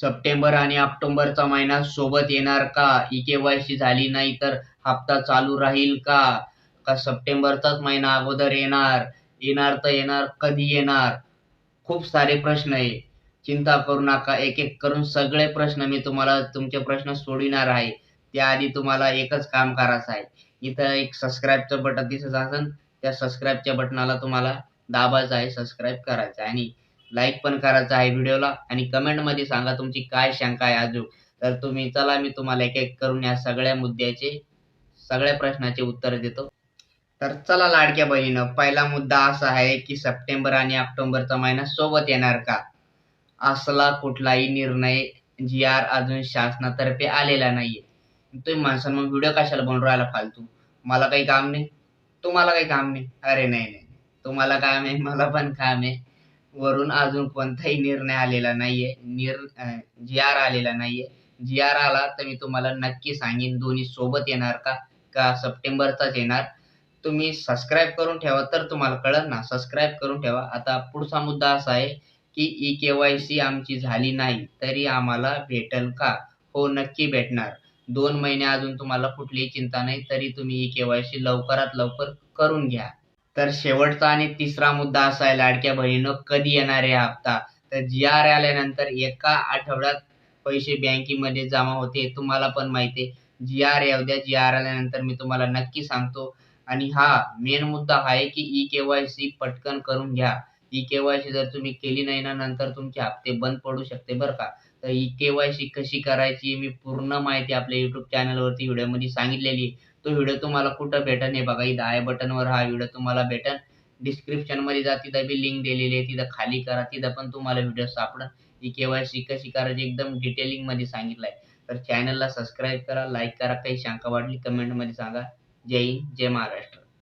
September आणि ऑक्टोबरचा महिना सोबत येणार का? ई केवायसी झाली नाही तर हप्ता चालू राहील का? का सप्टेंबरचाच महिना अगोदर येणार? येणार तर येणार कधी येणार? खूप सारे प्रश्न आहे. चिंता करू नका. एक एक करून सगळे प्रश्न मी तुम्हाला तुमचे प्रश्न सोडविणार आहे. त्याआधी तुम्हाला एकच काम करायचं आहे. इथं एक सबस्क्राईबचं बटन दिसत असेल त्या सबस्क्राईबच्या बटनाला तुम्हाला दाबायचं आहे सबस्क्राईब करायचं आहे. आणि लाईक पण करायचं आहे व्हिडिओला आणि कमेंटमध्ये सांगा तुमची काय शंका आहे अजून. तर तुम्ही चला मी तुम्हाला एक एक करून या सगळ्या मुद्द्याचे सगळ्या प्रश्नाचे उत्तर देतो. तर चला लाडक्या बहिणीनं पहिला मुद्दा असा आहे की सप्टेंबर आणि ऑक्टोबरचा महिना सोबत येणार का? असला कुठलाही निर्णय जी आर अजून शासनातर्फे आलेला नाहीये. तुम्ही माणसानं मग व्हिडिओ कशाला बनवून राहिला फालतू? मला काही काम नाही. तुम्हाला काही काम नाही? अरे नाही नाही. तुम्हाला काम आहे मला पण काम आहे. वरून अजून कोणताही निर्णय आलेला नाहीये. निर जी आर आलेला नाहीये. जी आर आला तर मी तुम्हाला नक्की सांगेन दोन्ही सोबत येणार का? का सप्टेंबरचाच येणार? तुम्ही सबस्क्राईब करून ठेवा तर तुम्हाला कळत ना. सबस्क्राईब करून ठेवा. आता पुढचा मुद्दा असा आहे की ई केवायसी आमची झाली नाही तरी आम्हाला भेटल का? हो नक्की भेटणार. दोन महिने अजून तुम्हाला कुठलीही चिंता नाही तरी तुम्ही ई केवायसी लवकरात लवकर करून घ्या. तर शेवटचा आणि तिसरा मुद्दा असा आहे लाडक्या बहिणीनं कधी येणार आहे हप्ता? तर जी आर आल्यानंतर एका आठवड्यात पैसे बँकेमध्ये जमा होते तुम्हाला पण माहिती आहे. जी आर येऊ द्या जी आर आल्यानंतर मी तुम्हाला नक्की सांगतो. आणि हा मेन मुद्दा हा आहे की ई केवायसी पटकन करून घ्या. ई केवायसी जर तुम्ही केली नाही ना नंतर तुमचे हप्ते बंद पडू शकते बरं का? तर ई केवायसी कशी करायची मी पूर्ण माहिती आपल्या युट्यूब चॅनलवरती व्हिडिओमध्ये सांगितलेली आहे. तो व्हिडिओ तुम्हाला कुठं भेटन हे बघा इथं आय बटनवर हा व्हिडिओ तुम्हाला भेटन. डिस्क्रिप्शनमध्ये जा तिथं बी लिंक दिलेली आहे तिथं खाली करा तिथं पण तुम्हाला व्हिडिओ सापडन. ही केवायसी कशी करायची एकदम डिटेलिंगमध्ये सांगितलंय. तर चॅनलला सबस्क्राईब करा लाईक करा काही शंका वाटली कमेंटमध्ये सांगा. जय हिंद जय महाराष्ट्र.